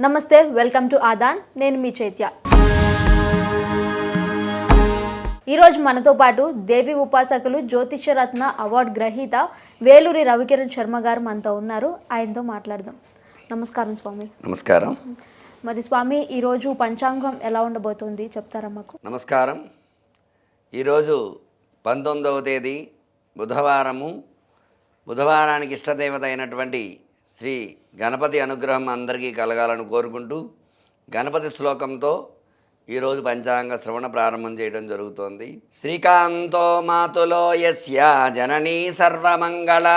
నమస్తే welcome to Aadan. నేను మీ చైత్య. ఈరోజు మనతో పాటు దేవి ఉపాసకులు జ్యోతిష్యరత్న అవార్డు గ్రహీత వేలూరి రవికిరణ్ శర్మ గారు మనతో ఉన్నారు. ఆయనతో మాట్లాడదాం. నమస్కారం స్వామి. నమస్కారం. మరి స్వామి ఈరోజు పంచాంగం ఎలా ఉండబోతుంది? చెప్తారా మాకు? నమస్కారం. ఈరోజు పంతొమ్మిదవ తేదీ బుధవారము. బుధవారానికి ఇష్టదేవత అయినటువంటి శ్రీ గణపతి అనుగ్రహం అందరికీ కలగాలని కోరుకుంటూ గణపతి శ్లోకంతో ఈరోజు పంచాంగ శ్రవణ ప్రారంభం చేయడం జరుగుతోంది. శ్రీకాంతో మాతులో యస్య జననీ సర్వమంగళ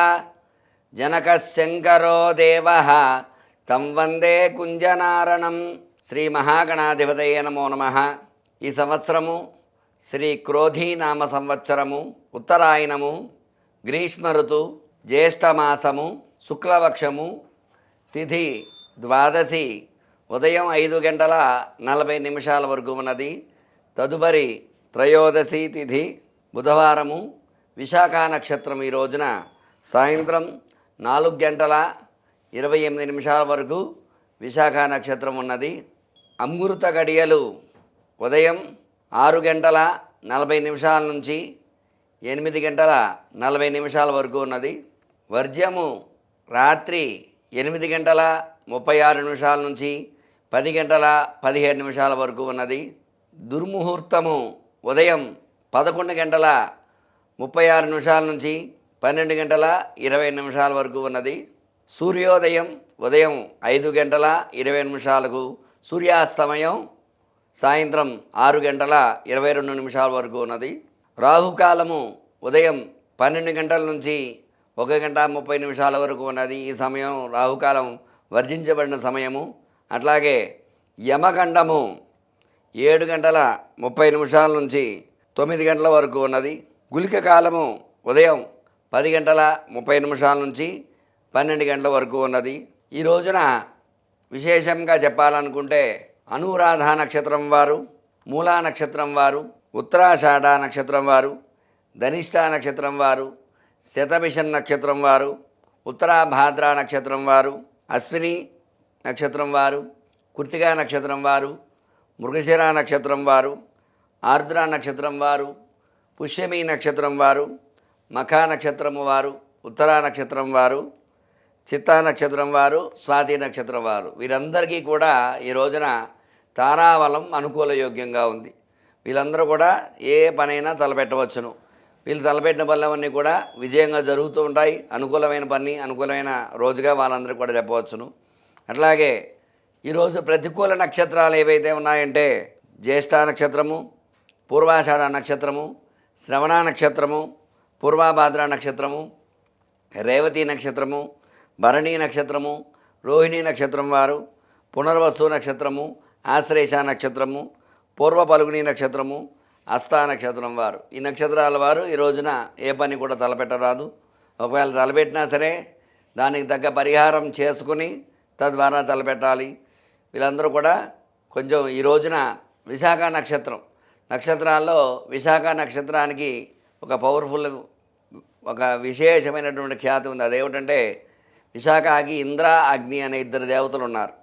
జనక శంకరో దేవ తం వందే కుంజనారణం. శ్రీ మహాగణాధిపతయ నమో నమ. ఈ సంవత్సరము శ్రీ క్రోధీ నామ సంవత్సరము ఉత్తరాయణము గ్రీష్మ ఋతు జ్యేష్ఠమాసము శుక్లపక్షము తిథి ద్వాదశి ఉదయం ఐదు గంటల నలభై నిమిషాల వరకు ఉన్నది. తదుపరి త్రయోదశి తిథి బుధవారము విశాఖ నక్షత్రం ఈ రోజున సాయంత్రం నాలుగు గంటల ఇరవై ఎనిమిది నిమిషాల వరకు విశాఖ నక్షత్రం ఉన్నది. అమృత గడియలు ఉదయం ఆరు గంటల నలభై నిమిషాల నుంచి ఎనిమిది గంటల నలభై నిమిషాల వరకు ఉన్నది. వర్జ్యము రాత్రి ఎనిమిది గంటల ముప్పై ఆరు నిమిషాల నుంచి పది గంటల పదిహేడు నిమిషాల వరకు ఉన్నది. దుర్ముహూర్తము ఉదయం పదకొండు గంటల ముప్పై ఆరు నిమిషాల నుంచి పన్నెండు గంటల ఇరవై నిమిషాల వరకు ఉన్నది. సూర్యోదయం ఉదయం ఐదు గంటల ఇరవై నిమిషాలకు సూర్యాస్తమయం సాయంత్రం ఆరు గంటల ఇరవై రెండు నిమిషాల వరకు ఉన్నది. రాహుకాలము ఉదయం పన్నెండు గంటల నుంచి ఒక గంట ముప్పై నిమిషాల వరకు ఉన్నది ఈ సమయం రాహుకాలం వర్జించబడిన సమయము. అట్లాగే యమఖండము ఏడు గంటల ముప్పై నిమిషాల నుంచి తొమ్మిది గంటల వరకు ఉన్నది. గుళిక కాలము ఉదయం పది గంటల ముప్పై నిమిషాల నుంచి పన్నెండు గంటల వరకు ఉన్నది. ఈ రోజున విశేషంగా చెప్పాలనుకుంటే అనురాధ నక్షత్రం వారు మూలా నక్షత్రం వారు ఉత్తరాషాఢ నక్షత్రం వారు ధనిష్ట నక్షత్రం వారు శతభిషన్ నక్షత్రం వారు ఉత్తరాభాద్ర నక్షత్రం వారు అశ్విని నక్షత్రం వారు కృతికా నక్షత్రం వారు మృగశిర నక్షత్రం వారు ఆర్ద్ర నక్షత్రం వారు పుష్యమి నక్షత్రం వారు మఖా నక్షత్రము వారు ఉత్తరా నక్షత్రం వారు చిత్తా నక్షత్రం వారు స్వాతి నక్షత్రం వారు. వీరందరికీ కూడా ఈ రోజున తారావలం అనుకూల యోగ్యంగా ఉంది. వీళ్ళందరూ కూడా ఏ పనైనా తలపెట్టవచ్చును. వీళ్ళు తలపెట్టిన పనులవన్నీ కూడా విజయంగా జరుగుతూ ఉంటాయి. అనుకూలమైన పని అనుకూలమైన రోజుగా వాళ్ళందరికీ కూడా చెప్పవచ్చును. అట్లాగే ఈరోజు ప్రతికూల నక్షత్రాలు ఏవైతే ఉన్నాయంటే జ్యేష్ఠ నక్షత్రము పూర్వాషాఢ నక్షత్రము శ్రవణ నక్షత్రము పూర్వాభాద్ర నక్షత్రము రేవతి నక్షత్రము భరణి నక్షత్రము రోహిణి నక్షత్రం వారు పునర్వసు నక్షత్రము ఆశ్లేష నక్షత్రము పూర్వ పలుగుని నక్షత్రము అస్తా నక్షత్రం వారు. ఈ నక్షత్రాల వారు ఈ రోజున ఏ పని కూడా తలపెట్టరాదు. ఒకవేళ తలపెట్టినా సరే దానికి తగ్గ పరిహారం చేసుకుని తద్వారా తలపెట్టాలి. వీళ్ళందరూ కూడా కొంచెం ఈ రోజున విశాఖ నక్షత్రం. నక్షత్రాల్లో విశాఖ నక్షత్రానికి ఒక పవర్ఫుల్ ఒక విశేషమైనటువంటి ఖ్యాతి ఉంది. అదేమిటంటే విశాఖకి ఇంద్ర అగ్ని అనే ఇద్దరు దేవతలు ఉన్నారు.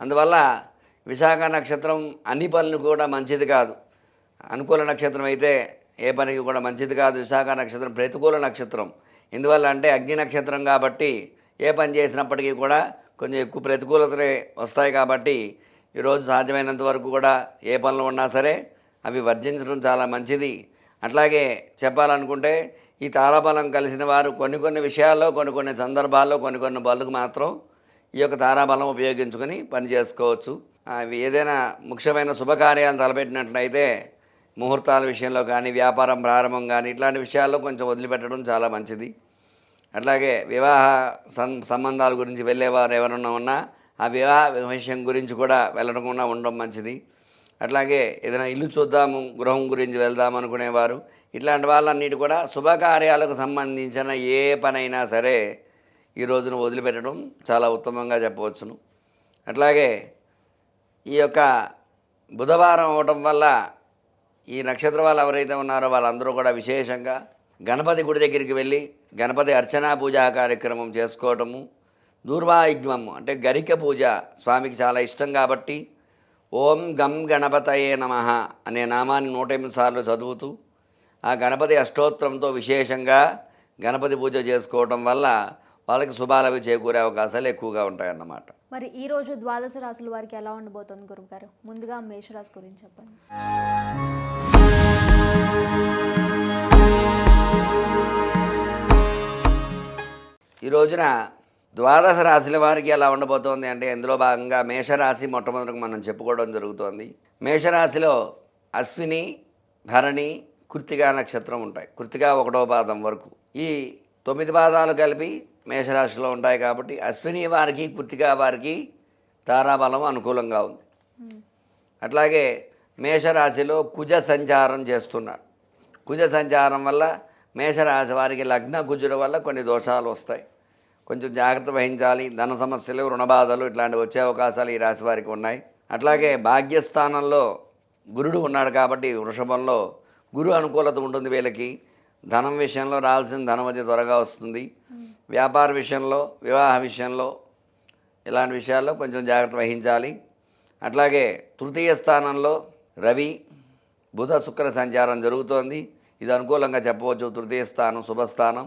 అందువల్ల విశాఖ నక్షత్రం అన్ని పనులు కూడా మంచిది కాదు. అనుకూల నక్షత్రం అయితే ఏ పనికి కూడా మంచిది కాదు. విశాఖ నక్షత్రం ప్రతికూల నక్షత్రం. ఎందువల్ల అంటే అగ్ని నక్షత్రం కాబట్టి ఏ పని చేసినప్పటికీ కూడా కొంచెం ఎక్కువ ప్రతికూలతలే వస్తాయి కాబట్టి ఈరోజు సాధ్యమైనంత వరకు కూడా ఏ పనులు ఉన్నా సరే అవి వర్జించడం చాలా మంచిది. అట్లాగే చెప్పాలనుకుంటే ఈ తారాబలం కలిసిన వారు కొన్ని కొన్ని విషయాల్లో కొన్ని కొన్ని సందర్భాల్లో కొన్ని కొన్ని బలుకు మాత్రం ఈ యొక్క తారాబలం ఉపయోగించుకొని పని చేసుకోవచ్చు. అవి ఏదైనా ముఖ్యమైన శుభకార్యాలు తలపెట్టినట్లయితే ముహూర్తాల విషయంలో కానీ వ్యాపారం ప్రారంభం కానీ ఇట్లాంటి విషయాల్లో కొంచెం వదిలిపెట్టడం చాలా మంచిది. అట్లాగే వివాహ సం సంబంధాల గురించి వెళ్ళేవారు ఎవరన్నా ఉన్నా ఆ వివాహ విషయం గురించి కూడా వెళ్ళకుండా ఉండడం మంచిది. అట్లాగే ఏదైనా ఇల్లు చూద్దాము గృహం గురించి వెళ్దాం అనుకునేవారు. ఇట్లాంటి వాళ్ళన్నిటి కూడా శుభకార్యాలకు సంబంధించిన ఏ పనైనా సరే ఈ రోజున వదిలిపెట్టడం చాలా ఉత్తమంగా చెప్పవచ్చును. అట్లాగే ఈ యొక్క బుధవారం అవటం వల్ల ఈ నక్షత్ర వాళ్ళు ఎవరైతే ఉన్నారో వాళ్ళందరూ కూడా విశేషంగా గణపతి గుడి దగ్గరికి వెళ్ళి గణపతి అర్చనా పూజా కార్యక్రమం చేసుకోవటము దూర్వాయుగ్మం అంటే గరిక పూజ స్వామికి చాలా ఇష్టం కాబట్టి ఓం గం గణపతయే నమ అనే నామాన్ని నూట ఎనిమిది సార్లు చదువుతూ ఆ గణపతి అష్టోత్తరంతో విశేషంగా గణపతి పూజ చేసుకోవటం వల్ల వాళ్ళకి శుభాలవి చేకూరే అవకాశాలు ఎక్కువగా ఉంటాయన్నమాట. మరి ఈ రోజు ద్వాదశ రాశుల వారికి ఎలా ఉండబోతోంది గురుగారు ముందుగా మేషరాశి గురించి చెప్పండి. ఈ రోజున ద్వాదశ రాశుల వారికి ఎలా ఉండబోతోంది అంటే ఇందులో భాగంగా మేషరాశి మొట్టమొదటిగా మనం చెప్పుకోవడం జరుగుతోంది. మేషరాశిలో అశ్విని భరణి కృత్తిగా నక్షత్రం ఉంటాయి. కృతికా ఒకటో పాదం వరకు. ఈ తొమ్మిది పాదాలు కలిపి మేషరాశిలో ఉంటాయి కాబట్టి అశ్విని వారికి కృత్తిగా వారికి తారాబలం అనుకూలంగా ఉంది. అట్లాగే మేషరాశిలో కుజ సంచారం చేస్తున్నాడు కుజ సంచారం వల్ల మేషరాశి వారికి లగ్న కుజుల వల్ల కొన్ని దోషాలు వస్తాయి. కొంచెం జాగ్రత్త వహించాలి. ధన సమస్యలు రుణబాధలు ఇట్లాంటివి వచ్చే అవకాశాలు ఈ రాశి వారికి ఉన్నాయి. అట్లాగే భాగ్యస్థానంలో గురుడు ఉన్నాడు కాబట్టి వృషభంలో గురు అనుకూలత ఉంటుంది వీళ్ళకి. ధనం విషయంలో రావాల్సిన ధనం అది త్వరగా వస్తుంది. వ్యాపార విషయంలో వివాహ విషయంలో ఇలాంటి విషయాల్లో కొంచెం జాగ్రత్త వహించాలి. అట్లాగే తృతీయ స్థానంలో రవి బుధ శుక్ర సంచారం జరుగుతోంది. ఇది అనుకూలంగా చెప్పవచ్చు. తృతీయ స్థానం శుభస్థానం.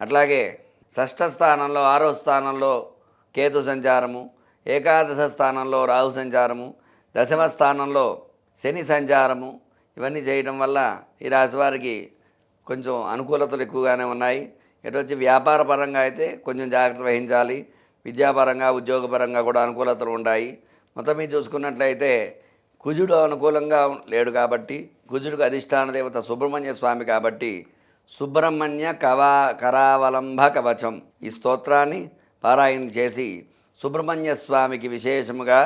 అట్లాగే షష్ఠ స్థానంలో ఆరో స్థానంలో కేతు సంచారము ఏకాదశ స్థానంలో రాహు సంచారము దశమ స్థానంలో శని సంచారము. ఇవన్నీ చేయడం వల్ల ఈ రాశివారికి కొంచెం అనుకూలతలు ఎక్కువగానే ఉన్నాయి. ఇటు వచ్చి వ్యాపార పరంగా అయితే కొంచెం జాగ్రత్త వహించాలి. విద్యాపరంగా ఉద్యోగపరంగా కూడా అనుకూలతలు ఉన్నాయి మొత్తం మీద చూసుకున్నట్లయితే కుజుడు అనుకూలంగా లేడు కాబట్టి కుజుడికి అధిష్టాన దేవత సుబ్రహ్మణ్య స్వామి కాబట్టి సుబ్రహ్మణ్య కవా కరావలంబ కవచం ఈ స్తోత్రాన్ని పారాయణ చేసి సుబ్రహ్మణ్య స్వామికి విశేషముగా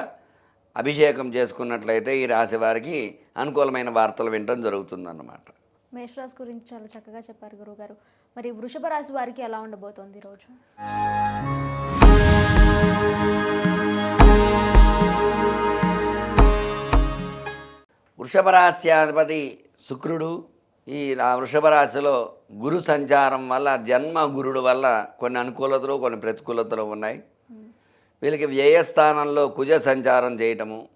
అభిషేకం చేసుకున్నట్లయితే ఈ రాశి వారికి అనుకూలమైన వార్తలు వినడం జరుగుతుందన్నమాట. మేషరాశి గురించి చాలా చక్కగా చెప్పారు గురుగారు మరి వృషభ రాశి వారికి ఎలా ఉండబోతోంది ఈరోజు వృషభ రాశ్యాధిపతి శుక్రుడు ఈ వృషభ రాశిలో గురు సంచారం వల్ల జన్మ గురుడు వల్ల కొన్ని అనుకూలతలు కొన్ని ప్రతికూలతలు ఉన్నాయి. వీళ్ళకి వ్యయస్థానంలో కుజ సంచారం చేయటము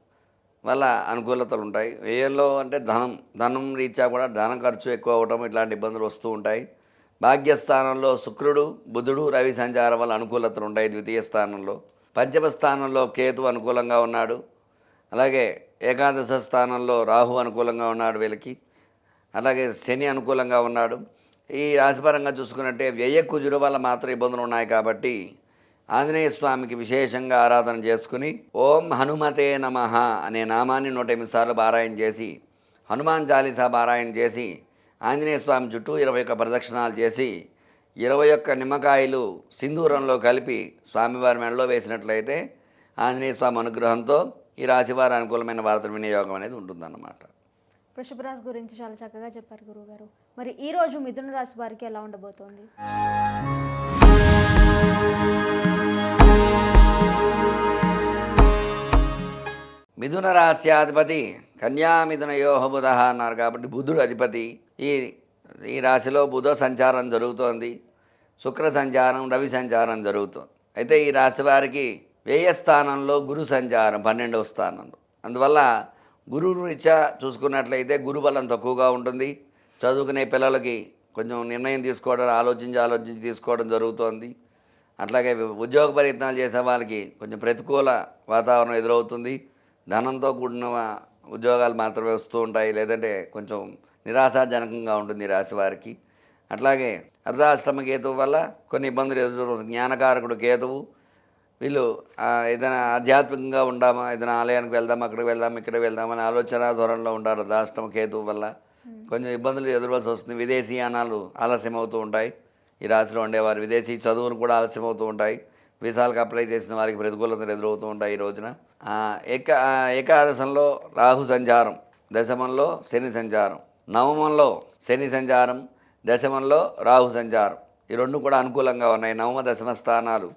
వల్ల అనుకూలతలు ఉంటాయి. వ్యయంలో అంటే ధనం ధనం రీత్యా కూడా ధన ఖర్చు ఎక్కువ అవ్వటం ఇట్లాంటి ఇబ్బందులు వస్తూ ఉంటాయి. భాగ్యస్థానంలో శుక్రుడు బుధుడు రవి సంచారం వల్ల అనుకూలతలు ఉంటాయి ద్వితీయ స్థానంలో. పంచమ స్థానంలో కేతు అనుకూలంగా ఉన్నాడు. అలాగే ఏకాదశ స్థానంలో రాహు అనుకూలంగా ఉన్నాడు వీళ్ళకి. అలాగే శని అనుకూలంగా ఉన్నాడు. ఈ రాశిపరంగా చూసుకున్నట్టే వ్యయ కుజుడు వల్ల మాత్రం ఇబ్బందులు ఉన్నాయి కాబట్టి ఆంజనేయ స్వామికి విశేషంగా ఆరాధన చేసుకుని ఓం హనుమతే నమ అనే నామాన్ని నూట ఎనిమిది సార్లు పారాయణ చేసి హనుమాన్ చాలీసా పారాయణ చేసి ఆంజనేయ స్వామి చుట్టూ ఇరవై ఒక్క ప్రదక్షిణాలు చేసి ఇరవై ఒక్క నిమ్మకాయలు సింధూరంలో కలిపి స్వామివారి మెడలో వేసినట్లయితే ఆంజనేయ స్వామి అనుగ్రహంతో ఈ రాశివారి అనుకూలమైన వార్తల వినియోగం అనేది ఉంటుందన్నమాట. వృషభ రాశి గురించి చాలా చక్కగా చెప్పారు గురుగారు. మరి ఈ రోజు మిథున రాశి వారికి ఎలా ఉండబోతోంది? మిథున రాశ్యాధిపతి కన్యామిథున యోహ బుధ అన్నారు కాబట్టి బుధుడు అధిపతి. ఈ ఈ రాశిలో బుధ సంచారం జరుగుతోంది. శుక్ర సంచారం రవి సంచారం జరుగుతోంది. అయితే ఈ రాశి వారికి వ్యయ స్థానంలో గురు సంచారం పన్నెండవ స్థానంలో. అందువల్ల గురువు రీత్యా చూసుకున్నట్లయితే గురుబలం తక్కువగా ఉంటుంది. చదువుకునే పిల్లలకి కొంచెం నిర్ణయం తీసుకోవడం ఆలోచించి ఆలోచించి తీసుకోవడం జరుగుతోంది. అట్లాగే ఉద్యోగ ప్రయత్నాలు చేసే వాళ్ళకి కొంచెం ప్రతికూల వాతావరణం ఎదురవుతుంది. ధనంతో కూడిన ఉద్యోగాలు మాత్రమే వస్తూ ఉంటాయి. లేదంటే కొంచెం నిరాశాజనకంగా ఉంటుంది రాశి వారికి. అట్లాగే అర్ధాశ్రమ కేతువు వల్ల కొన్ని ఇబ్బందులు ఎదురు జ్ఞానకారకుడు కేతువు. వీళ్ళు ఏదైనా ఆధ్యాత్మికంగా ఉండామా ఏదైనా ఆలయానికి వెళ్దాం అక్కడికి వెళ్దాం ఇక్కడికి వెళ్దాం అనే ఆలోచన ధోరణిలో ఉంటారు. అర్ధాష్టమ కేతువు వల్ల కొంచెం ఇబ్బందులు ఎదురవలసి వస్తుంది. విదేశీయానాలు ఆలస్యం అవుతూ ఉంటాయి. ఈ రాశిలో ఉండేవారు విదేశీ చదువులు కూడా ఆలస్యం అవుతూ ఉంటాయి. వీసాలకు అప్లై చేసిన వారికి ప్రతికూలతలు ఎదురవుతూ ఉంటాయి ఈ రోజున. ఏక ఏకాదశంలో రాహు సంచారం దశమంలో శని సంచారం నవమంలో శని సంచారం దశమంలో రాహు సంచారం. ఈ రెండు కూడా అనుకూలంగా ఉన్నాయి. నవమ దశమ స్థానాలు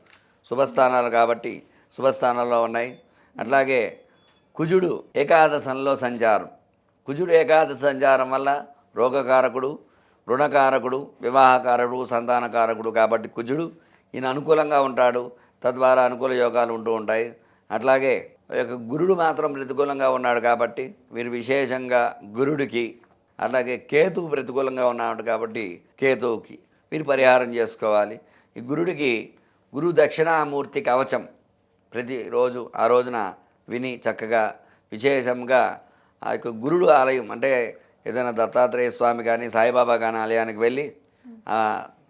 శుభస్థానాలు కాబట్టి శుభస్థానంలో ఉన్నాయి. అట్లాగే కుజుడు ఏకాదశంలో సంచారం. కుజుడు ఏకాదశ సంచారం వల్ల రోగకారకుడు రుణకారకుడు వివాహకారకుడు సంతానకారకుడు కాబట్టి కుజుడు ఈయన అనుకూలంగా ఉంటాడు. తద్వారా అనుకూల యోగాలు ఉంటూ ఉంటాయి. అట్లాగే యొక్క గురుడు మాత్రం ప్రతికూలంగా ఉన్నాడు కాబట్టి వీరు విశేషంగా గురుడికి అలాగే కేతువు ప్రతికూలంగా ఉన్నాడు కాబట్టి కేతువుకి వీరు పరిహారం చేసుకోవాలి. ఈ గురుడికి గురు దక్షిణామూర్తి కవచం ప్రతిరోజు ఆ రోజున విని చక్కగా విశేషంగా ఆ యొక్క గురుడు ఆలయం అంటే ఏదైనా దత్తాత్రేయ స్వామి కానీ సాయిబాబా కానీ ఆలయానికి వెళ్ళి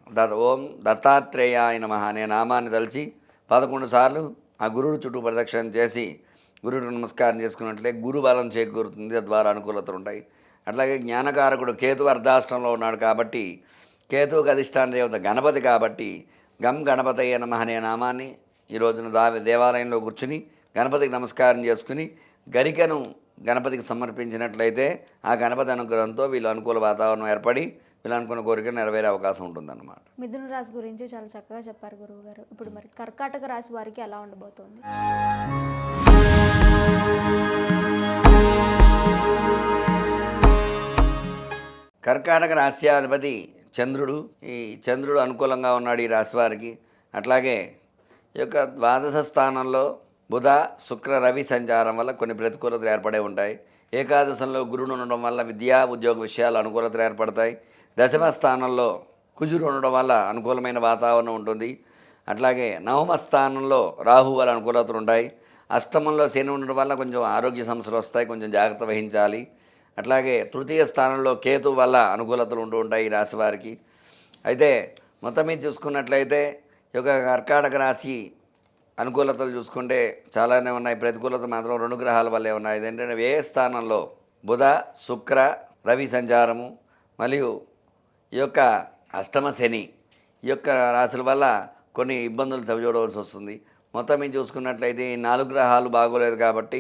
దత్ ఓం దత్తాత్రేయాయ నమః అనే నామాన్ని తలిచి పదకొండు సార్లు ఆ గురుడు చుట్టూ ప్రదక్షిణ చేసి గురుడు నమస్కారం చేసుకున్నట్లే గురు బలం చేకూరుతుంది తద్వారా అనుకూలతలు ఉంటాయి. అట్లాగే జ్ఞానకారకుడు కేతు అర్ధాష్టంలో ఉన్నాడు కాబట్టి కేతువుకి అధిష్టాన దేవత గణపతి కాబట్టి గం గణపతయ్య నమః అనే నామాన్ని ఈ రోజున దా దేవాలయంలో కూర్చుని గణపతికి నమస్కారం చేసుకుని గరికను గణపతికి సమర్పించినట్లయితే ఆ గణపతి అనుగ్రహంతో వీళ్ళు అనుకూల వాతావరణం ఏర్పడి వీళ్ళు అనుకున్న కోరిక నెరవేరే అవకాశం ఉంటుందన్నమాట. మిథున రాశి గురించి చాలా చక్కగా చెప్పారు గురువు గారు ఇప్పుడు మరి కర్కాటక రాశి వారికి ఎలా ఉండబోతోంది? కర్కాటక రాశ్యాధిపతి చంద్రుడు ఈ చంద్రుడు అనుకూలంగా ఉన్నాడు ఈ రాశి వారికి. అట్లాగే ఈ యొక్క ద్వాదశ స్థానంలో బుధ శుక్ర రవి సంచారం వల్ల కొన్ని ప్రతికూలతలు ఏర్పడే ఉంటాయి. ఏకాదశంలో గురుడు ఉండడం వల్ల విద్యా ఉద్యోగ విషయాలు అనుకూలతలు ఏర్పడతాయి. దశమ స్థానంలో కుజుడు ఉండడం వల్ల అనుకూలమైన వాతావరణం ఉంటుంది. అట్లాగే నవమ స్థానంలో రాహు వల్ల అనుకూలతలు ఉంటాయి. అష్టమంలో శని ఉండడం వల్ల కొంచెం ఆరోగ్య సమస్యలు వస్తాయి. కొంచెం జాగ్రత్త వహించాలి. అట్లాగే తృతీయ స్థానంలో కేతు వల్ల అనుకూలతలు ఉంటూ ఉంటాయి ఈ రాశి వారికి. అయితే మొత్తం మీద చూసుకున్నట్లయితే ఈ యొక్క కర్కాటక రాశి అనుకూలతలు చూసుకుంటే చాలానే ఉన్నాయి. ప్రతికూలత మాత్రం రెండు గ్రహాల వల్లే ఉన్నాయి. ఏంటంటే ఏ స్థానంలో బుధ శుక్ర రవి సంచారము మరియు ఈ యొక్క అష్టమ శని ఈ యొక్క రాశుల వల్ల కొన్ని ఇబ్బందులు చవిచూడవలసి వస్తుంది. మొత్తం మీద చూసుకున్నట్లయితే ఈ నాలుగు గ్రహాలు బాగోలేదు కాబట్టి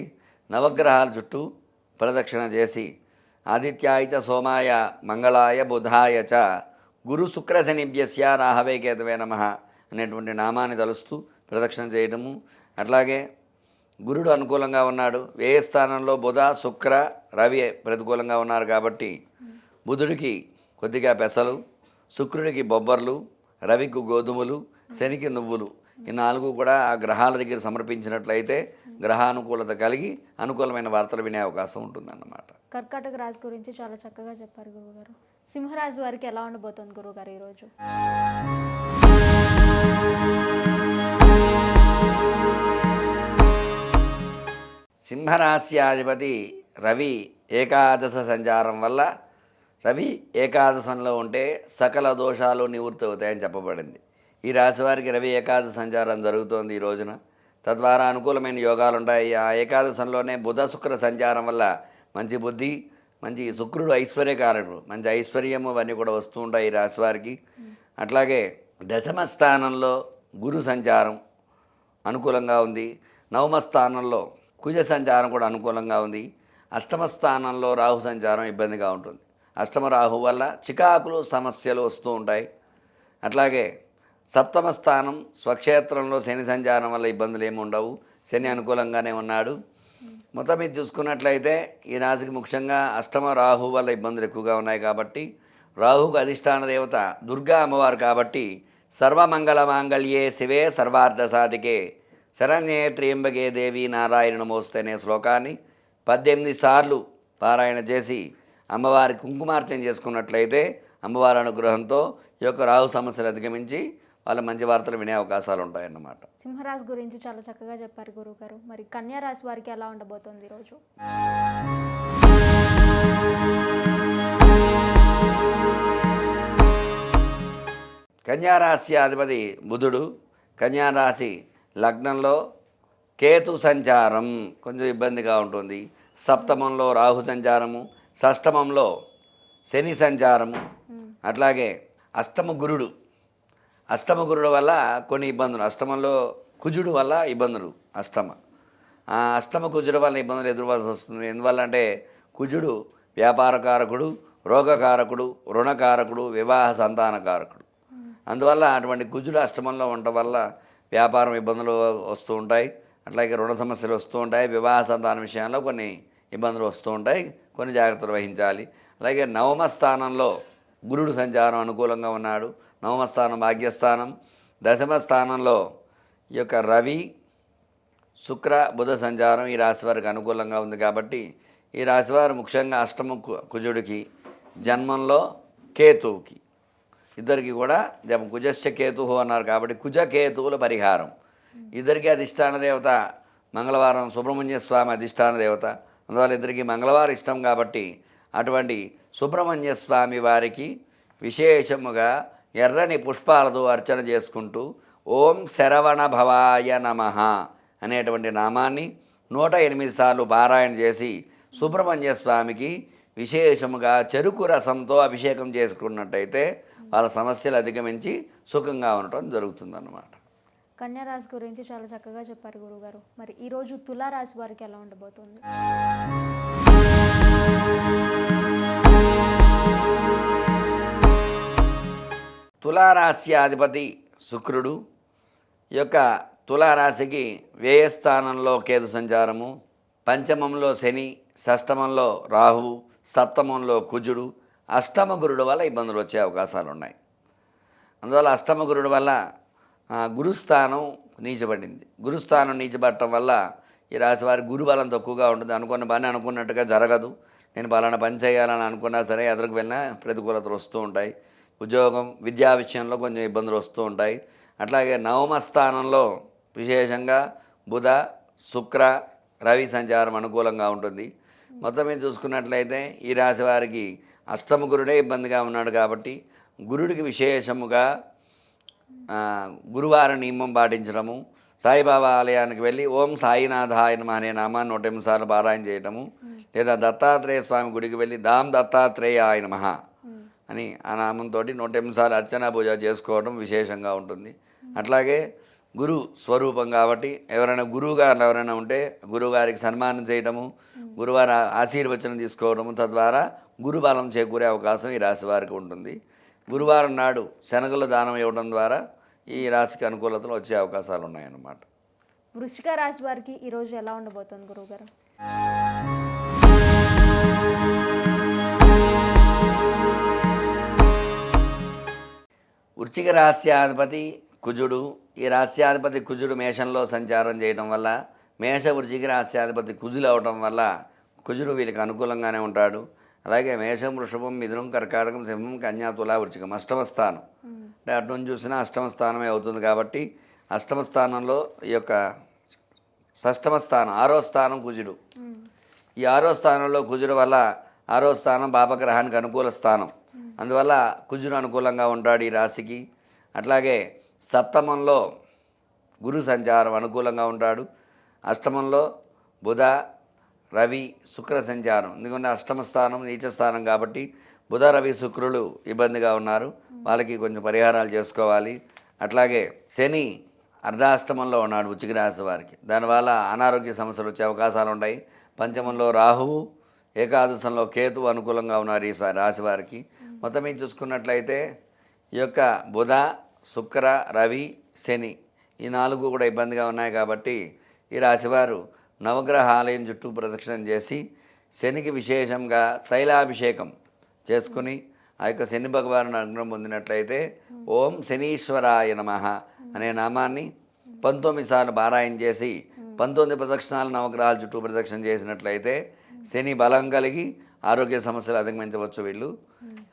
నవగ్రహాల చుట్టూ ప్రదక్షిణ చేసి ఆదిత్యాయ చ సోమాయ మంగళాయ బుధాయ చ గురు శుక్ర శనిభ్యస్య రాహవే కేతవే నమ అనేటువంటి నామాన్ని తలుస్తూ ప్రదక్షిణ చేయటము. అట్లాగే గురుడు అనుకూలంగా ఉన్నాడు. ఏ స్థానంలో బుధ శుక్ర రవి ప్రతికూలంగా ఉన్నారు కాబట్టి బుధుడికి కొద్దిగా పెసలు శుక్రుడికి బొబ్బర్లు రవికి గోధుమలు శనికి నువ్వులు ఈ నాలుగు కూడా ఆ గ్రహాల దగ్గర సమర్పించినట్లయితే గ్రహానుకూలత కలిగి అనుకూలమైన వార్తలు వినే అవకాశం ఉంటుందన్నమాట. కర్కాటక రాశి గురించి చాలా చక్కగా చెప్పారు గురువుగారు. సింహరాశి వారికి ఎలా ఉండబోతోంది గురువుగారు ఈరోజు? సింహరాశ్యాధిపతి రవి ఏకాదశ సంచారం వల్ల రవి ఏకాదశంలో ఉంటే సకల దోషాలు నివృత్తి అవుతాయని చెప్పబడింది. ఈ రాశివారికి రవి ఏకాదశ సంచారం జరుగుతోంది ఈ రోజున. తద్వారా అనుకూలమైన యోగాలు ఉంటాయి ఆ ఏకాదశంలోనే బుధ శుక్ర సంచారం వల్ల మంచి బుద్ధి మంచి శుక్రుడు ఐశ్వర్యకారకుడు మంచి ఐశ్వర్యము అవన్నీ కూడా వస్తూ ఉంటాయి ఈ రాశివారికి అట్లాగే దశమ స్థానంలో గురు సంచారం అనుకూలంగా ఉంది. నవమ స్థానంలో కుజ సంచారం కూడా అనుకూలంగా ఉంది. అష్టమ స్థానంలో రాహు సంచారం ఇబ్బందిగా ఉంటుంది. అష్టమ రాహు వల్ల చికాకులు సమస్యలు వస్తూ ఉంటాయి. అట్లాగే సప్తమ స్థానం స్వక్షేత్రంలో శని సంచారం వల్ల ఇబ్బందులు ఏమి ఉండవు. శని అనుకూలంగానే ఉన్నాడు. మొత్తం మీద చూసుకున్నట్లయితే ఈ రాశికి ముఖ్యంగా అష్టమ రాహు వల్ల ఇబ్బందులు ఎక్కువగా ఉన్నాయి కాబట్టి రాహుకు అధిష్టాన దేవత దుర్గా అమ్మవారు కాబట్టి సర్వమంగళ మాంగళ్యే శివే సర్వార్థ సాధికే శరణ్యే త్రియంబకే దేవి నారాయణ మోస్తేనే శ్లోకాన్ని పద్దెనిమిది సార్లు పారాయణ చేసి అమ్మవారి కుంకుమార్చన చేసుకున్నట్లయితే అమ్మవారి అనుగ్రహంతో ఈ యొక్క రాహు సమస్యలు అధిగమించి వాళ్ళ మంచి వార్తలు వినే అవకాశాలు ఉంటాయన్నమాట సింహరాశి గురించి చాలా చక్కగా చెప్పారు గురువుగారు. మరి కన్యా రాశి వారికి ఎలా ఉండబోతోంది ఈరోజు కన్యారాశి అధిపతి బుధుడు కన్యారాశి లగ్నంలో కేతు సంచారం కొంచెం ఇబ్బందిగా ఉంటుంది. సప్తమంలో రాహు సంచారము షష్టమంలో శని సంచారము అట్లాగే అష్టమ గురుడు అష్టమ గురుడు వల్ల కొన్ని ఇబ్బందులు. అష్టమంలో కుజుడు వల్ల ఇబ్బందులు. అష్టమ. ఆ అష్టమ కుజుడు వల్ల ఇబ్బందులు ఎదుర్కోవాల్సి వస్తుంది. ఎందువల్ల అంటే కుజుడు వ్యాపారకారకుడు రోగకారకుడు రుణకారకుడు వివాహ సంతానకారకుడు. అందువల్ల అటువంటి కుజుడు అష్టమంలో ఉండటం వల్ల వ్యాపారం ఇబ్బందులు వస్తూ ఉంటాయి. అట్లాగే రుణ సమస్యలు వస్తూ ఉంటాయి. వివాహ సంతాన విషయంలో కొన్ని ఇబ్బందులు వస్తూ ఉంటాయి. కొన్ని జాగ్రత్తలు వహించాలి. అలాగే నవమ స్థానంలో గురుడు సంచారం అనుకూలంగా ఉన్నాడు. నవమ స్థానం భాగ్యస్థానం. దశమ స్థానంలో ఈ యొక్క రవి శుక్ర బుధ సంచారం ఈ రాశి వారికి అనుకూలంగా ఉంది కాబట్టి ఈ రాశివారు ముఖ్యంగా అష్టమ కు- కుజుడికి జన్మంలో కేతువుకి. ఇద్దరికి కూడా జపం కుజశ్చ కేతువు అన్నారు కాబట్టి కుజ కేతువుల పరిహారం. ఇద్దరికి అధిష్టాన దేవత మంగళవారం సుబ్రహ్మణ్య స్వామి అధిష్టాన దేవత. అందువల్ల ఇద్దరికి మంగళవారం ఇష్టం కాబట్టి అటువంటి సుబ్రహ్మణ్య స్వామి వారికి విశేషముగా ఎర్రని పుష్పాలతో అర్చన చేసుకుంటూ ఓం శరవణ భవాయ నమః అనేటువంటి నామాన్ని నూట ఎనిమిది సార్లు పారాయణ చేసి సుబ్రహ్మణ్య స్వామికి విశేషముగా చెరుకు రసంతో అభిషేకం చేసుకున్నట్టయితే వాళ్ళ సమస్యలు అధిగమించి సుఖంగా ఉండటం జరుగుతుందన్నమాట. కన్యారాశి గురించి చాలా చక్కగా చెప్పారు గురుగారు మరి ఈరోజు తులారాశి వారికి ఎలా ఉండబోతుంది? తులారాశ్యాధిపతి శుక్రుడు ఈ యొక్క తులారాశికి వ్యయస్థానంలో కేతు సంచారము పంచమంలో శని షష్టమంలో రాహువు సప్తమంలో కుజుడు అష్టమ గురుడు వల్ల ఇబ్బందులు వచ్చే అవకాశాలు ఉన్నాయి. అందువల్ల అష్టమ గురుడు వల్ల గురుస్థానం నీచబడింది. గురుస్థానం నీచబడటం వల్ల ఈ రాశి వారి గురుబలం తక్కువగా ఉంటుంది. అనుకున్న పని అనుకున్నట్టుగా జరగదు. నేను పలానా పని చేయాలని అనుకున్నా సరే ఎదురుకు వెళ్ళినా ప్రతికూలతలు వస్తూ ఉంటాయి. ఉద్యోగం విద్యా విషయంలో కొంచెం ఇబ్బందులు వస్తూ ఉంటాయి. అట్లాగే నవమ స్థానంలో విశేషంగా బుధ శుక్ర రవి సంచారం అనుకూలంగా ఉంటుంది. మొత్తం మీద చూసుకున్నట్లయితే ఈ రాశి వారికి అష్టమ గురుడే ఇబ్బందిగా ఉన్నాడు కాబట్టి గురుడికి విశేషముగా గురువార నియమం పాటించడము సాయిబాబా ఆలయానికి వెళ్ళి ఓం సాయినాథాయ నమ అనే నామాన్ని నూట ఎనిమిది సార్లు పారాయణ చేయటము లేదా దత్తాత్రేయ స్వామి గుడికి వెళ్ళి దాం దత్తాత్రేయ ఆయన మహా అని ఆ నామంతో నూట ఎనిమిది సార్లు అర్చన పూజ చేసుకోవడం విశేషంగా ఉంటుంది. అట్లాగే గురు స్వరూపం కాబట్టి ఎవరైనా గురువుగారు ఎవరైనా ఉంటే గురువుగారికి సన్మానం చేయటము గురువారి ఆశీర్వచనం తీసుకోవడము తద్వారా గురుబలం చేకూరే అవకాశం ఈ రాశి వారికి ఉంటుంది. గురువారం నాడు శనగలు దానం ఇవ్వడం ద్వారా ఈ రాశికి అనుకూలతలు వచ్చే అవకాశాలు ఉన్నాయన్నమాట. వృషిక రాశి వారికి ఈరోజు ఎలా ఉండబోతుంది గురువుగారు? వృచ్చిక రాస్యాధిపతి కుజుడు. ఈ రాస్యాధిపతి కుజుడు మేషంలో సంచారం చేయడం వల్ల మేష వృచ్చిక రాస్యాధిపతి కుజులు అవటం వల్ల కుజుడు వీళ్ళకి అనుకూలంగానే ఉంటాడు. అలాగే మేషం వృషభం మిథునం కర్కాటకం సింహం కన్యా తులా వృచ్చికం అష్టమ స్థానం. అంటే అటు నుంచి చూసినా అష్టమ స్థానమే అవుతుంది కాబట్టి అష్టమ స్థానంలో ఈ యొక్క షష్టమ స్థానం ఆరో స్థానం కుజుడు. ఈ ఆరో స్థానంలో కుజుడు వల్ల ఆరో స్థానం పాపగ్రహానికి అనుకూల స్థానం. అందువల్ల కుజుడు అనుకూలంగా ఉంటాడు ఈ రాశికి. అట్లాగే సప్తమంలో గురు సంచారం అనుకూలంగా ఉంటాడు. అష్టమంలో బుధ రవి శుక్ర సంచారం. ఎందుకంటే అష్టమ స్థానం నీచ స్థానం కాబట్టి బుధ రవి శుక్రులు ఇబ్బందిగా ఉన్నారు. వాళ్ళకి కొంచెం పరిహారాలు చేసుకోవాలి. అట్లాగే శని అర్ధాష్టమంలో ఉన్నాడు ఉచిక రాశి వారికి. దానివల్ల అనారోగ్య సమస్యలు వచ్చే అవకాశాలు ఉంటాయి. పంచమంలో రాహువు ఏకాదశంలో కేతు అనుకూలంగా ఉన్నారు ఈ రాశి వారికి. మొత్తం మీద చూసుకున్నట్లయితే ఈ యొక్క బుధ శుక్ర రవి శని ఈ నాలుగు కూడా ఇబ్బందిగా ఉన్నాయి కాబట్టి ఈ రాశివారు నవగ్రహ ఆలయం చుట్టూ ప్రదక్షిణం చేసి శనికి విశేషంగా తైలాభిషేకం చేసుకుని ఆ యొక్క శని భగవాను అనుగ్రహం పొందినట్లయితే ఓం శనీశ్వరాయ నమః అనే నామాన్ని పంతొమ్మిది సార్లు పారాయణ చేసి పంతొమ్మిది ప్రదక్షిణాలు నవగ్రహాల చుట్టూ ప్రదక్షిణ చేసినట్లయితే శని బలం కలిగి ఆరోగ్య సమస్యలు అధిగమించవచ్చు వీళ్ళు.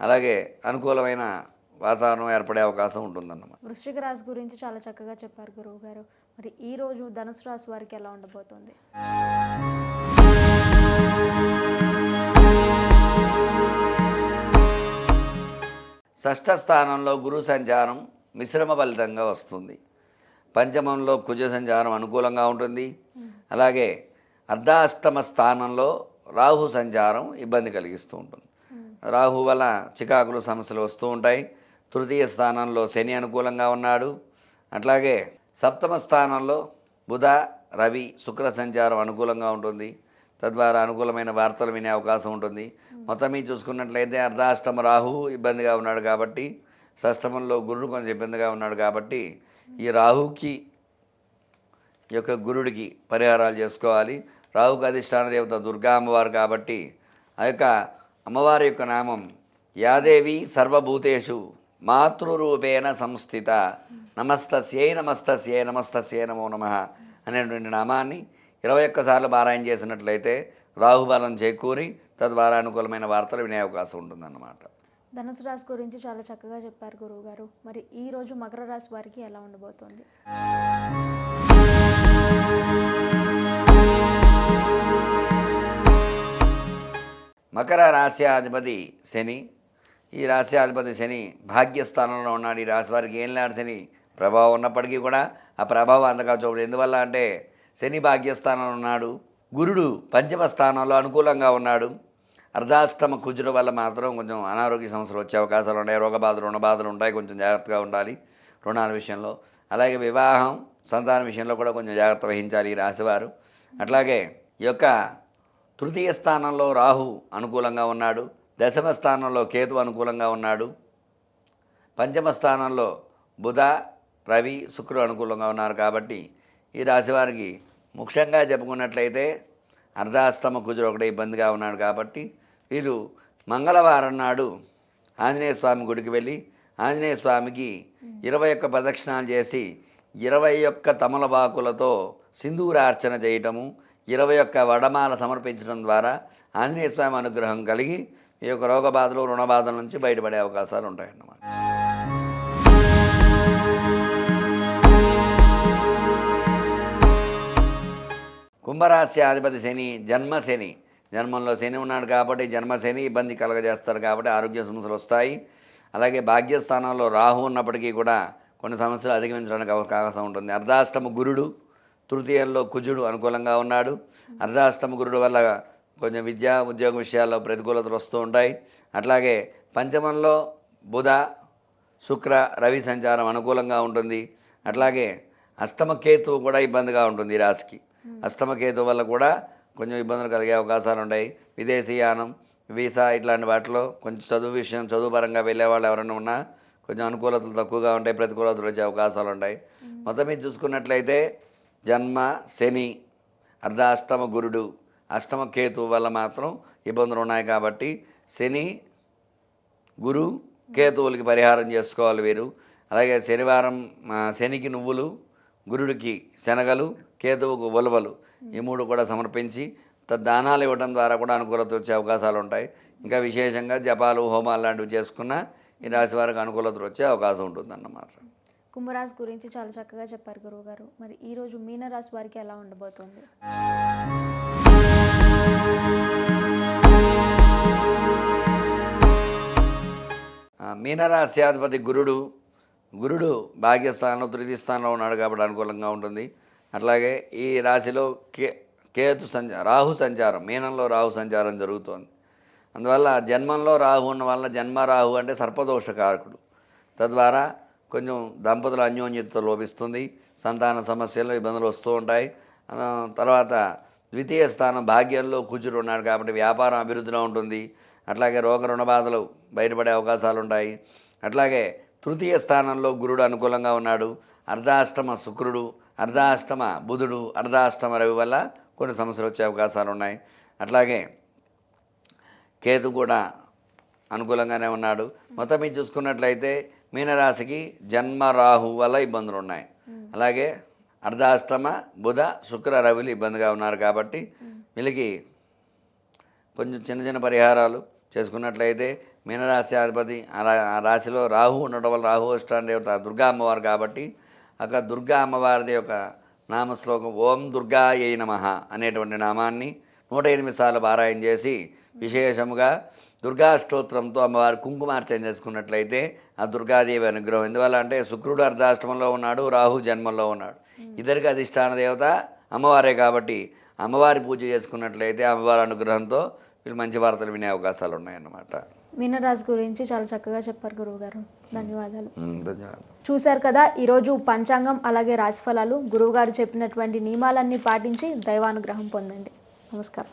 అలాగే అనుకూలమైన వాతావరణం ఏర్పడే అవకాశం ఉంటుందన్నమాట. వృశ్చిక రాశి గురించి చాలా చక్కగా చెప్పారు గురువుగారు మరి ఈరోజు ధనుసు రాశి వారికి ఎలా ఉండబోతుంది? షష్ఠ స్థానంలో గురు సంచారం మిశ్రమ ఫలితంగా వస్తుంది. పంచమంలో కుజ సంచారం అనుకూలంగా ఉంటుంది. అలాగే అర్ధాష్టమ స్థానంలో రాహు సంచారం ఇబ్బంది కలిగిస్తూ ఉంటుంది. రాహు వల్ల చికాకులు సమస్యలు వస్తూ ఉంటాయి. తృతీయ స్థానంలో శని అనుకూలంగా ఉన్నాడు. అట్లాగే సప్తమ స్థానంలో బుధ రవి శుక్ర సంచారం అనుకూలంగా ఉంటుంది. తద్వారా అనుకూలమైన వార్తలు వినే అవకాశం ఉంటుంది. మొత్తం మీద చూసుకున్నట్లయితే అర్ధాష్టమ రాహు ఇబ్బందిగా ఉన్నాడు కాబట్టి షష్టమంలో గురుడు కొంచెం ఇబ్బందిగా ఉన్నాడు కాబట్టి ఈ రాహుకి ఈ యొక్క గురుడికి పరిహారాలు చేసుకోవాలి. రాహుకు అధిష్టాన దేవత దుర్గా అమ్మవారు కాబట్టి ఆ యొక్క అమ్మవారి యొక్క నామం యాదేవి సర్వభూతేషు మాతృరూపేణ సంస్థిత. నమస్తస్యై నమస్తస్యై నమస్తస్యై నమో నమ అనేటువంటి నామాన్ని ఇరవై ఒక్కసార్లు పారాయణ చేసినట్లయితే రాహుబలం చేకూరి తద్వారా అనుకూలమైన వార్తలు వినే అవకాశం ఉంటుందన్నమాట. ధనుసు రాశి గురించి చాలా చక్కగా చెప్పారు గురువు గారు మరి ఈరోజు మకర రాశి వారికి ఎలా ఉండబోతోంది? మకర రాశ్యాధిపతి శని. ఈ రాశ్యాధిపతి శని భాగ్యస్థానంలో ఉన్నాడు. ఈ రాశి వారికి ఏం లేడు శని ప్రభావం ఉన్నప్పటికీ కూడా ఆ ప్రభావం అంతగా చూడదు ఎందువల్ల అంటే శని భాగ్యస్థానంలో ఉన్నాడు. గురుడు పంచమ స్థానంలో అనుకూలంగా ఉన్నాడు. అర్ధాష్టమ కుజుల వల్ల మాత్రం కొంచెం అనారోగ్య సమస్యలు వచ్చే అవకాశాలు ఉంటాయి రోగబాధలు రుణబాధలు ఉంటాయి. కొంచెం జాగ్రత్తగా ఉండాలి రుణాల విషయంలో. అలాగే వివాహం సంతాన విషయంలో కూడా కొంచెం జాగ్రత్త వహించాలి ఈ రాశివారు. అట్లాగే ఈ యొక్క తృతీయ స్థానంలో రాహు అనుకూలంగా ఉన్నాడు దశమ స్థానంలో కేతు అనుకూలంగా ఉన్నాడు పంచమ స్థానంలో బుధ రవి శుక్రుడు అనుకూలంగా ఉన్నారు కాబట్టి ఈ రాశివారికి ముఖ్యంగా చెప్పుకున్నట్లయితే అర్ధాస్తమ కుజుడు ఒకటే ఇబ్బందిగా ఉన్నాడు కాబట్టి వీరు మంగళవారం నాడు ఆంజనేయ స్వామి గుడికి వెళ్ళి ఆంజనేయ స్వామికి ఇరవై ఒక్క ప్రదక్షిణాలు చేసి ఇరవై ఒక్క తమలపాకులతో సింధూరార్చన చేయటము ఇరవై ఒక్క వడమాల సమర్పించడం ద్వారా ఆంజనేయ స్వామి అనుగ్రహం కలిగి ఈ యొక్క రోగ బాధలు రుణ బాధల నుంచి బయటపడే అవకాశాలు ఉంటాయన్నమాట. కుంభరాశి అధిపతి శని జన్మ శని. జన్మంలో శని ఉన్నాడు కాబట్టి జన్మ శని ఇబ్బంది కలగజేస్తారు కాబట్టి ఆరోగ్య సమస్యలు వస్తాయి. అలాగే భాగ్యస్థానంలో రాహు ఉన్నప్పటికీ కూడా కొన్ని సమస్యలు అధిగమించడానికి అవకాశం ఉంటుంది. అర్ధాష్టమ గురుడు తృతీయంలో కుజుడు అనుకూలంగా ఉన్నాడు. అర్ధాష్టమ గురుడు వల్ల కొంచెం విద్యా ఉద్యోగ విషయాల్లో ప్రతికూలతలు వస్తూ ఉంటాయి. అట్లాగే పంచమంలో బుధ శుక్ర రవి సంచారం అనుకూలంగా ఉంటుంది. అట్లాగే అష్టమకేతు కూడా ఇబ్బందిగా ఉంటుంది ఈ రాశికి. అష్టమకేతువు వల్ల కూడా కొంచెం ఇబ్బందులు కలిగే అవకాశాలు ఉంటాయి. విదేశీయానం వీసా ఇట్లాంటి వాటిలో కొంచెం చదువు విషయం చదువు పరంగా వెళ్ళే వాళ్ళు ఎవరైనా ఉన్నా కొంచెం అనుకూలతలు తక్కువగా ఉంటాయి ప్రతికూలతలు వచ్చే అవకాశాలు ఉంటాయి. మొత్తం మీద చూసుకున్నట్లయితే జన్మ శని అర్ధాష్టమ గురుడు అష్టమ కేతు వల్ల మాత్రం ఇబ్బందులు ఉన్నాయి కాబట్టి శని గురు కేతువులకి పరిహారం చేసుకోవాలి వీరు. అలాగే శనివారం శనికి నువ్వులు గురుడికి శనగలు కేతువుకు ఉలవలు ఈ మూడు కూడా సమర్పించి దానాలు ఇవ్వడం ద్వారా కూడా అనుకూలత వచ్చే అవకాశాలు ఉంటాయి. ఇంకా విశేషంగా జపాలు హోమాలు లాంటివి చేసుకున్నా ఈ రాశి వారికి అనుకూలత వచ్చే అవకాశం ఉంటుందన్నమాట. కుంభరాశి గురించి చాలా చక్కగా చెప్పారు గురువు గారు మరి ఈరోజు మీనరాశి వారికి ఎలా ఉండబోతుంది? మీనరాశి అధిపతి గురుడు గురుడు భాగ్యస్థానంలో తృతీయ స్థానంలో ఉన్నాడు కాబట్టి అనుకూలంగా ఉంటుంది. అట్లాగే ఈ రాశిలో కే కేతు సంచారం రాహు సంచారం మీనంలో రాహు సంచారం జరుగుతోంది. అందువల్ల జన్మంలో రాహు ఉన్న వల్ల జన్మ రాహు అంటే సర్పదోషకారకుడు. తద్వారా కొంచెం దంపతుల అన్యోన్యత లోపిస్తుంది. సంతాన సమస్యలు ఇబ్బందులు వస్తూ ఉంటాయి. తర్వాత ద్వితీయ స్థానం భాగ్యంలో కూచురు ఉన్నాడు కాబట్టి వ్యాపారం అభివృద్ధిలో ఉంటుంది. అట్లాగే రోగ రుణ బాధలు బయటపడే అవకాశాలు ఉంటాయి. అట్లాగే తృతీయ స్థానంలో గురుడు అనుకూలంగా ఉన్నాడు. అర్ధాష్టమ శుక్రుడు అర్ధాష్టమ బుధుడు అర్ధాష్టమ రవి వల్ల కొన్ని సమస్యలు వచ్చే అవకాశాలు ఉన్నాయి. అట్లాగే కేతు కూడా అనుకూలంగానే ఉన్నాడు. మొత్తం మీద చూసుకున్నట్లయితే మీనరాశికి జన్మ రాహు వల్ల ఇబ్బందులు ఉన్నాయి. అలాగే అర్ధాష్టమ బుధ శుక్ర రవిలు ఇబ్బందిగా ఉన్నారు కాబట్టి వీళ్ళకి కొంచెం చిన్న చిన్న పరిహారాలు చేసుకున్నట్లయితే మీనరాశి అధిపతి ఆ రాశిలో రాహు ఉండటం వల్ల రాహు అష్టాన్ని దేవత దుర్గా అమ్మవారు కాబట్టి అక్కడ దుర్గా అమ్మవారిది యొక్క నామశ్లోకం ఓం దుర్గా ఏ నమ అనేటువంటి నామాన్ని నూట ఎనిమిది సార్లు పారాయణ చేసి విశేషముగా దుర్గా స్తోత్రంతో అమ్మవారి కుంకుమార్చన చేసుకున్నట్లయితే ఆ దుర్గాదేవి అనుగ్రహం. ఎందువల్ల అంటే శుక్రుడు అర్ధాష్టమంలో ఉన్నాడు రాహు జన్మంలో ఉన్నాడు. ఇద్దరికి అధిష్టాన దేవత అమ్మవారే కాబట్టి అమ్మవారి పూజ చేసుకున్నట్లయితే అమ్మవారి అనుగ్రహంతో వీళ్ళు మంచి వార్తలు వినే అవకాశాలు ఉన్నాయన్నమాట. మీనరాశి గురించి చాలా చక్కగా చెప్పారు గురువు గారు ధన్యవాదాలు ధన్యవాదాలు. చూశారు కదా ఈరోజు పంచాంగం అలాగే రాశిఫలాలు గురువుగారు చెప్పినటువంటి నియమాలన్నీ పాటించి దైవానుగ్రహం పొందండి. నమస్కారం.